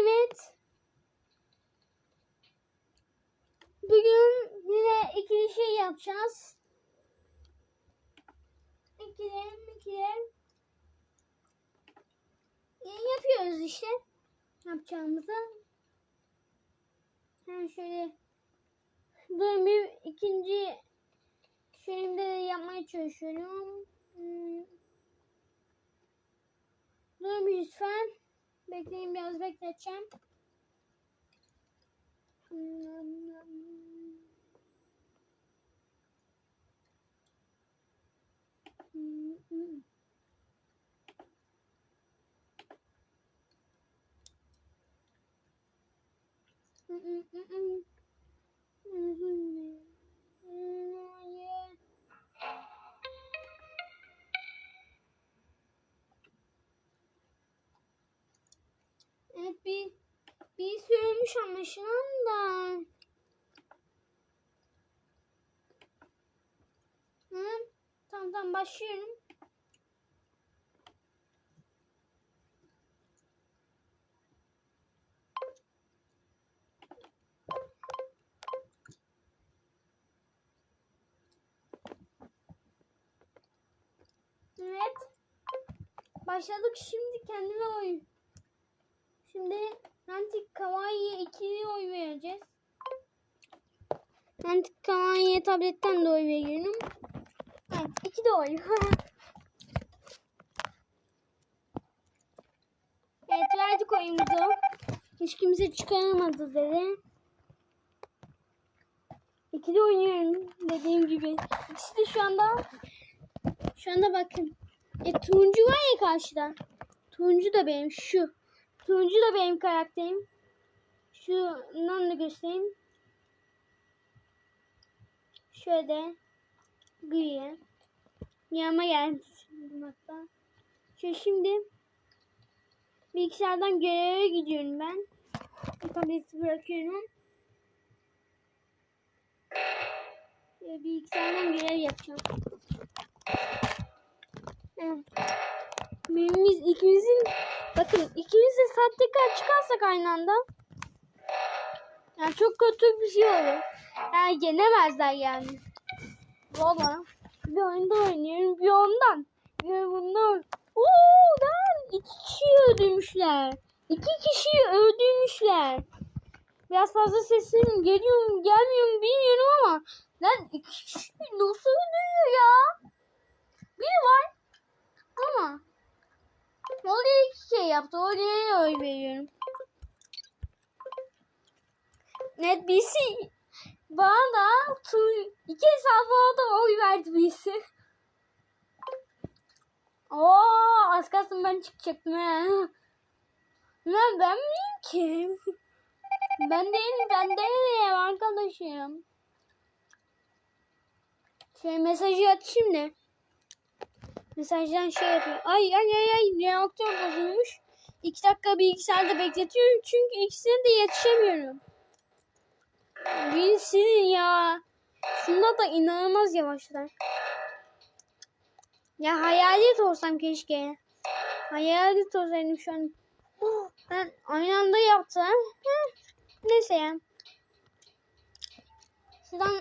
Evet. Bugün yine ikili şey yapacağız. İkili, ikili. E, yapıyoruz işte. Yapacağımızı. Ben şöyle Dur bir ikinci şeyimde de yapmaya çalışıyorum. Hmm. Dur lütfen. Bekleyin biraz bekleteceğim. Evet bir bir sürmüş anlaşılan da. Hı? Tamam tamam başlıyorum. Evet. Başladık şimdi kendime oyun. Şimdi Nantik Kawaii'ye ikili oy vereceğiz. Nantik Kawaii'ye tabletten de oy veriyorum. Evet iki de oy. evet verdik oyumuzu. Hiç kimse çıkaramadı dedi. İkili oynuyorum dediğim gibi. İkisi de şu anda şu anda bakın. E turuncu var ya karşıda. Turuncu da benim şu. Turuncu da benim karakterim. Şundan da göstereyim. Şöyle griye. Yanıma geldi şimdi hatta. Şimdi bilgisayardan göreve gidiyorum ben. Tableti bırakıyorum. Bilgisayardan görev yapacağım. Evet. Birimiz ikimizin bakın ikimiz de sahtekar çıkarsak aynı anda yani çok kötü bir şey olur. Yani yenemezler yani. Valla bir oyunda oynuyorum bir ondan. Bir bundan. Oo lan iki kişiyi öldürmüşler. İki kişiyi öldürmüşler. Biraz fazla sesim geliyor mu gelmiyor mu bilmiyorum ama lan iki kişi nasıl öldürüyor ya? Biri var ama oraya iki şey yaptı. Oraya oy veriyorum. Net birisi bana da tu, iki hesabıma da oy verdi birisi. Oo, az kalsın ben çıkacaktım he. Lan ben miyim ki? Ben değilim, ben değilim arkadaşım. Şey mesajı at şimdi. Mesajdan şey yapıyor. Ay ay ay ay reaktör bozulmuş. İki dakika bilgisayarda bekletiyorum çünkü ikisine de yetişemiyorum. Bilsin ya. Şunda da inanılmaz yavaşlar. Ya hayalet olsam keşke. Hayalet olsaydım şu an. Ben aynı anda yaptım. Neyse ya. Şuradan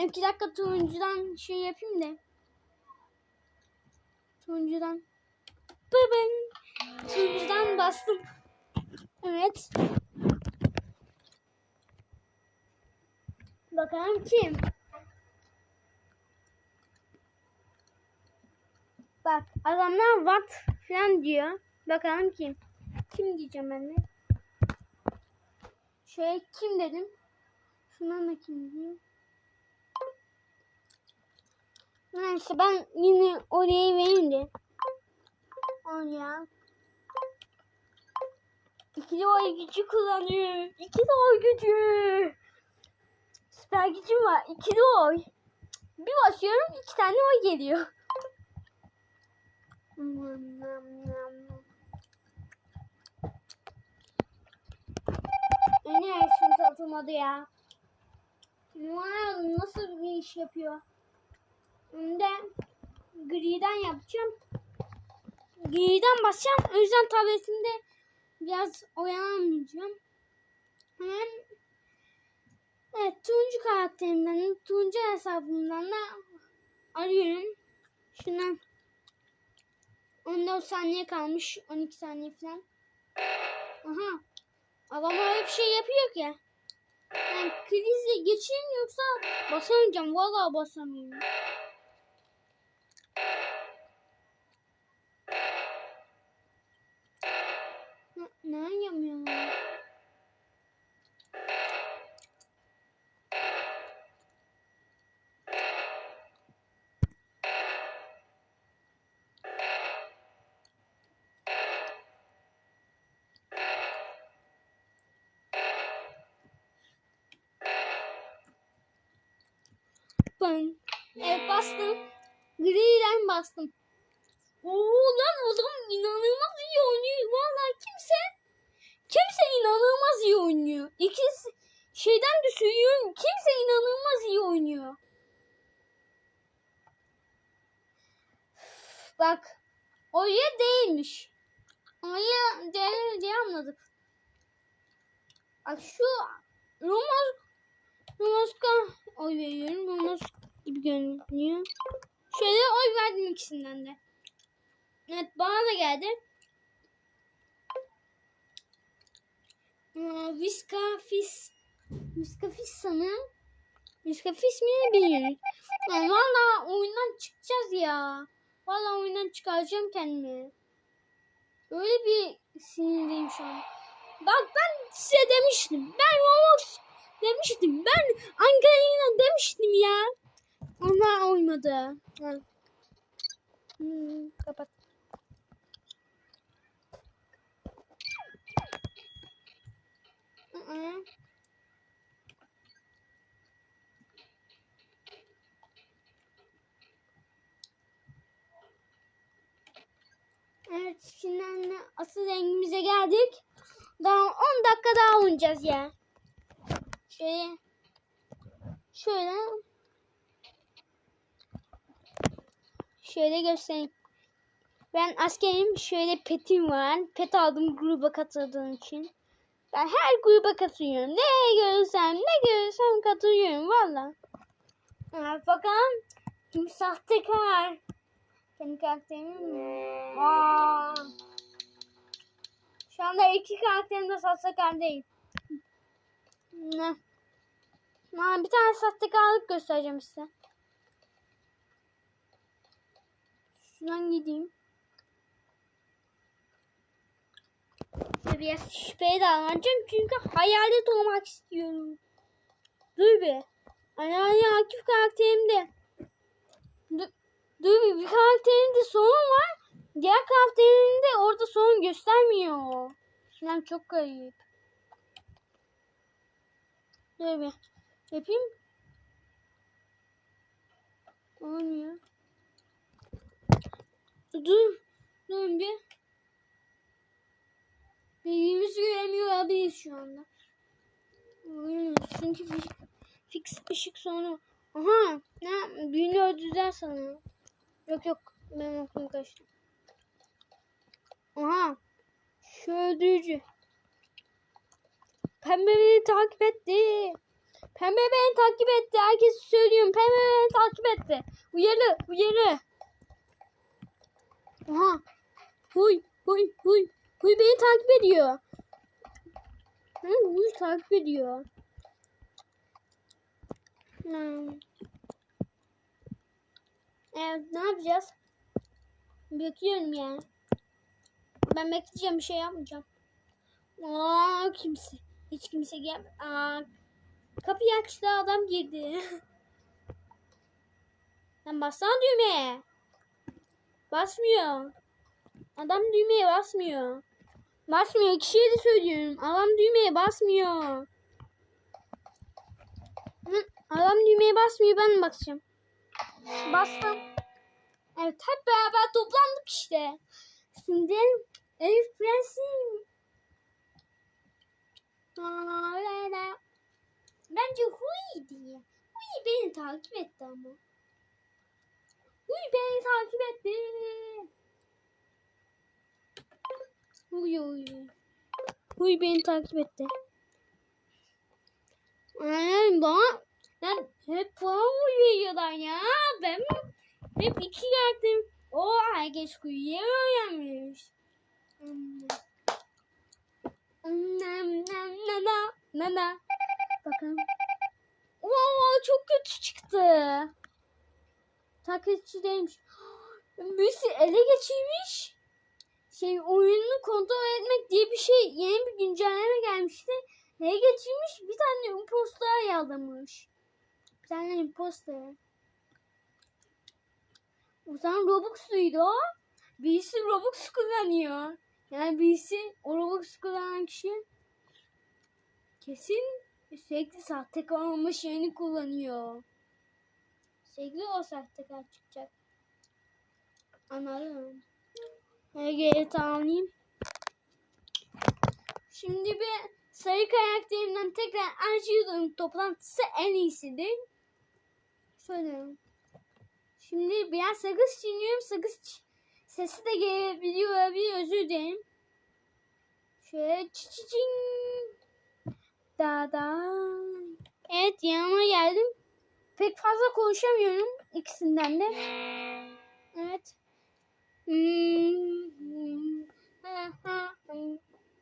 iki dakika turuncudan şey yapayım da. Turuncudan. Bıbın. Turuncudan bastım. Evet. Bakalım kim? Bak adamlar what falan diyor. Bakalım kim? Kim diyeceğim ben de. Şöyle kim dedim. Şundan da kim diyeyim. Neyse ben yine oraya vereyim de. Oraya. İkili oy gücü kullanıyor. İkili oy gücü. Süper gücüm var. İkili oy. Bir basıyorum iki tane oy geliyor. Ne şimdi satılmadı ya? Nasıl bir iş yapıyor? Önde griden yapacağım. Griden basacağım. O yüzden tabletimde biraz oyalamayacağım. Hemen Evet Tuncu karakterimden, Tuncu hesabımdan da arıyorum. Şuna 14 saniye kalmış. 12 saniye falan. Aha. Adam öyle bir şey yapıyor ki. Yani krizi geçeyim yoksa basamayacağım. Vallahi basamıyorum. Ne, ne? Ben bastım. Oo lan adam inanılmaz iyi oynuyor. Vallahi kimse kimse inanılmaz iyi oynuyor. İkisi şeyden de söylüyorum. Kimse inanılmaz iyi oynuyor. Bak oraya değilmiş. Oraya değil diye anladık. Bak şu Romos Romoska oy veriyorum. Romos gibi görünüyor. Şöyle oy verdim ikisinden de. Evet bana da geldi. Aa, Viska Fis. Viska Fis sanırım. Viska Fis mi bilmiyorum. Yani valla oyundan çıkacağız ya. Valla oyundan çıkaracağım kendimi. Öyle bir sinirliyim şu an. Bak ben size demiştim. Ben Roblox demiştim. Ben Ankara'yla demiştim ya. Onlar olmadı. Ha. Hmm, kapat. Aa. Evet şimdi anne asıl rengimize geldik. Daha 10 dakika daha oynayacağız ya. Şöyle şöyle şöyle göstereyim. Ben askerim şöyle petim var. Pet aldım gruba katıldığım için. Ben her gruba katılıyorum. Ne görürsem ne görürsem katılıyorum valla. Bakalım kim sahtekar. Kendi karakterim? Aa. Şu anda iki karakterim de sahtekar değil. Ne? Bir tane sahtekarlık göstereceğim size. Şuradan gideyim. Şöyle biraz şüpheye davranacağım çünkü hayalet olmak istiyorum. Dur bir. Anneanne Akif karakterimde. Dur, dur bir, bir karakterimde sorun var. Diğer karakterimde orada sorun göstermiyor. Yani çok garip. Dur bir. Yapayım. Olmuyor. Dur. Dur bir. Birbirimizi göremiyor olabiliriz şu anda. Çünkü fix, ışık sonra. Aha. Ne? Birini öldürdüler sana. Yok yok. Ben aklım kaçtı. Aha. Şu öldürücü. Pembe beni takip etti. Pembe beni takip etti. Herkese söylüyorum. Pembe beni takip etti. Uyarı, uyarı. Aha. Huy, huy, huy. Huy beni takip ediyor. Hı, huy takip ediyor. Hmm. Evet, ne yapacağız? Bekliyorum yani. Ben bekleyeceğim, bir şey yapmayacağım. Aa, kimse. Hiç kimse gel. Aa, kapıyı açtı, adam girdi. Sen bassana düğmeye. Basmıyor. Adam düğmeye basmıyor. Basmıyor. Kişiye de söylüyorum. Adam düğmeye basmıyor. Adam düğmeye basmıyor. Ben basacağım. Bastım. Evet hep beraber toplandık işte. Şimdi Elif Prensim. Bence Huy diye. Huy beni takip etti ama. Huy beni takip etti. Huy huy. Huy beni takip etti. Ay bana ben hep bana huy veriyorlar ya. Ben hep iki karakterim. O herkes kuyuya öğrenmiş. Nam nam na na na na. Bakalım. Oo çok kötü çıktı. Taklitçi değilmiş. Birisi ele geçirmiş. Şey oyununu kontrol etmek diye bir şey yeni bir güncelleme gelmişti. Ele geçirmiş bir tane impostor yazmış. Bir tane impostor. O zaman Robux'luydu o. Birisi Robux kullanıyor. Yani birisi o Robux kullanan kişi kesin sürekli sahtekar olma şeyini kullanıyor. Sürekli o sahtekar çıkacak. Anladım. HG'yi tamamlayayım. Şimdi bir sarı karakterimden tekrar Archie'nin toplantısı en iyisidir. Şöyle. Şimdi biraz sakız çiğniyorum. Sakız sesi de gelebiliyor olabilir. Özür dilerim. Şöyle çiçicing. Da da. Evet yanıma. Pek fazla konuşamıyorum ikisinden de. Evet.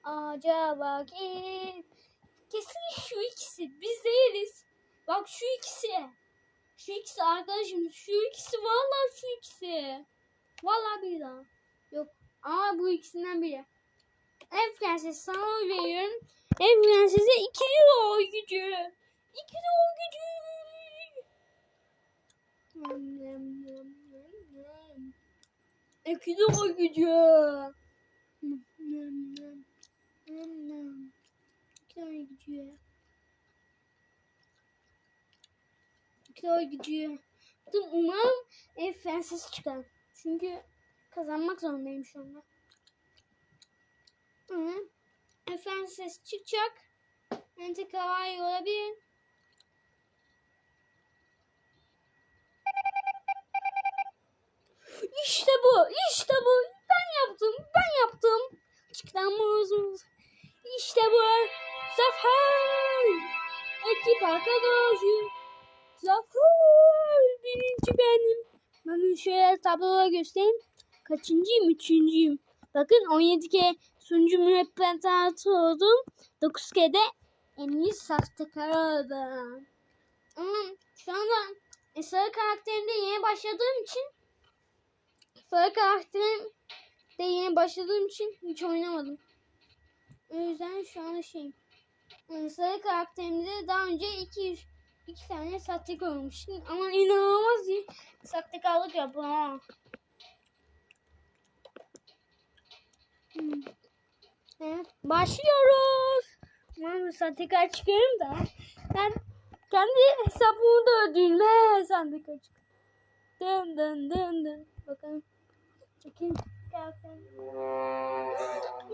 Acaba kim? Kesin şu ikisi. Biz değiliz. Bak şu ikisi. Şu ikisi arkadaşım. Şu ikisi vallahi şu ikisi. Vallahi bir daha. Yok. Ama bu ikisinden biri. Ev prenses sana veriyorum. Ev prensese ikili oy gücü. İkili oy gücü. Nam, nam, nam, nam, nam. İkili oy gücü. Nam, nam, nam, nam, nam. İkili oy gücü. İkili oy gücü. Dur, Umarım ev prensesi çıkar. Çünkü kazanmak zorundayım şu anda. Hı. Efendim ses çıkacak. Ente kawaii olabilir. Ekip arkadaşı. Zafer. Birinci benim. Bakın şöyle tabloda göstereyim. Kaçıncıyım? Üçüncüyüm. Bakın 17 kere sunucu mürebbet oldum. 9 kere de en iyi sahtekar oldum. Ama şu anda sarı karakterimde yeni başladığım için sarı karakterim de yeni başladığım için hiç oynamadım. O yüzden şu anda şey yani sarı karakterimde daha önce iki, iki tane sahtekar olmuştum. Ama inanılmaz iyi sahtekarlık yapıyorum. Hmm. Evet, başlıyoruz. Sen tekrar çıkarım da. Ben kendi hesabımı da ödülme sen tekrar çık. Dın dın dın dın. Bakalım. Çekin. Şansa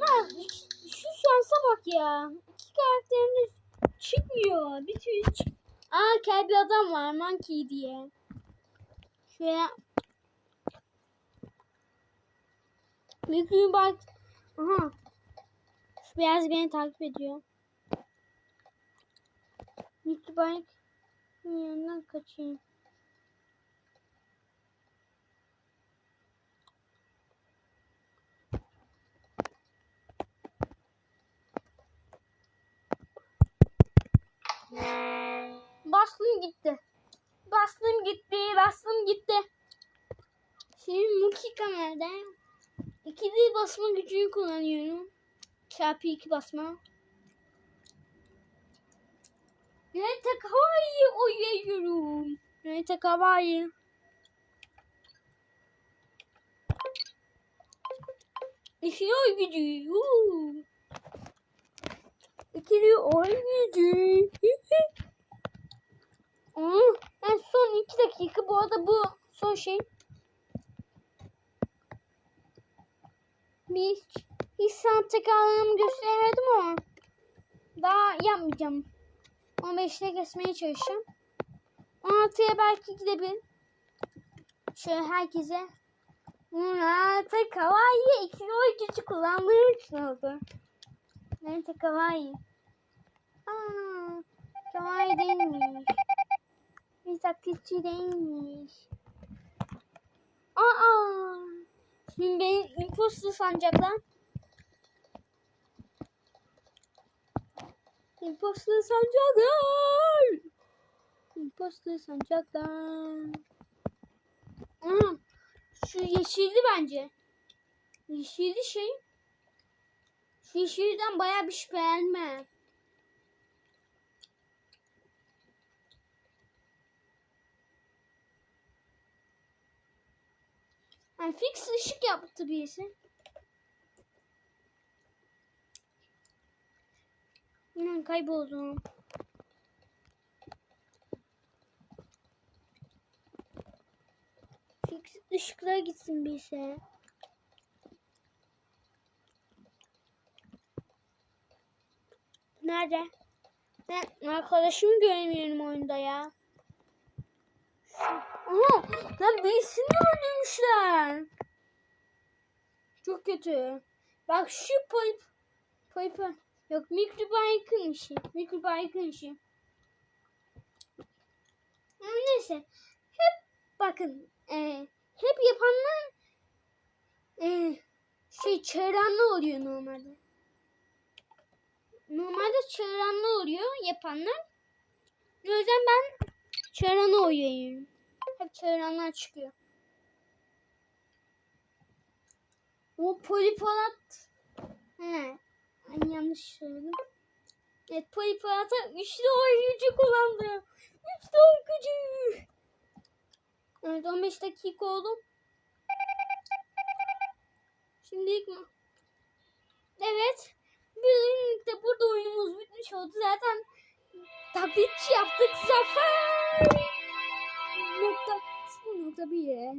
bak ya. İki karakterimiz çıkmıyor. Bir türlü çık. Aa kel bir adam var. Monkey diye. Bir gün bak. Aha. Şu beyaz beni takip ediyor. Bike yanından kaçayım. Bastım gitti. Bastım gitti. Bastım gitti. Şimdi Muki kamerada ikili basma gücünü kullanıyorum. Çarpı iki basma. Rente kawaii oynuyorum. Rente kawaii. İkili oy gücü. Yuu. İkili oy gücü. Aa, en son iki dakika. Bu arada bu son şey. Bir hiç sanat tekrarlarımı gösteremedim ama daha yapmayacağım. 15'te kesmeye çalışacağım. 16'ya belki gidebilir. Şöyle herkese. Murat kawaii ikili oy gücü kullandığım için oldu. Neyse kawaii. Aa, kawaii değilmiş. Bir taklitçi değilmiş. Aa, şimdi beni imposter sanacaklar. Imposter sanacaklar. Imposter sanacaklar. Aa, şu yeşildi bence. Yeşilli şey. Şu yeşilden bayağı bir şüphelenme. Yani fix ışık yaptı birisi. Yine kayboldum. Fix ışıklara gitsin birisi. Nerede? Ben arkadaşımı göremiyorum oyunda ya. Aha! Lan birisini öldürmüşler. Çok kötü. Bak şu Pipe. Pipe. Yok Microbike'ın işi. Microbike'ın işi. Yani neyse. Hep bakın. E, hep yapanlar e, şey çağıranlı oluyor normalde. Normalde çağıranlı oluyor yapanlar. O yüzden ben çağıranı oynuyorum. Hep çağıranlar çıkıyor. O polipolat. He. Ben yanlış söyledim. Evet polipolata üçlü oyuncu kullandı. Üçlü oyuncu. Evet 15 dakika oldu. Şimdi ilk mi? Evet. Birlikte burada oyunumuz bitmiş oldu. Zaten taklitçi yaptık zafer nokta 0.1'e.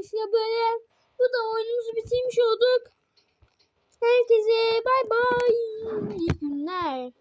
İşte böyle bu da oyunumuzu bitirmiş olduk. Herkese bay bay. İyi günler.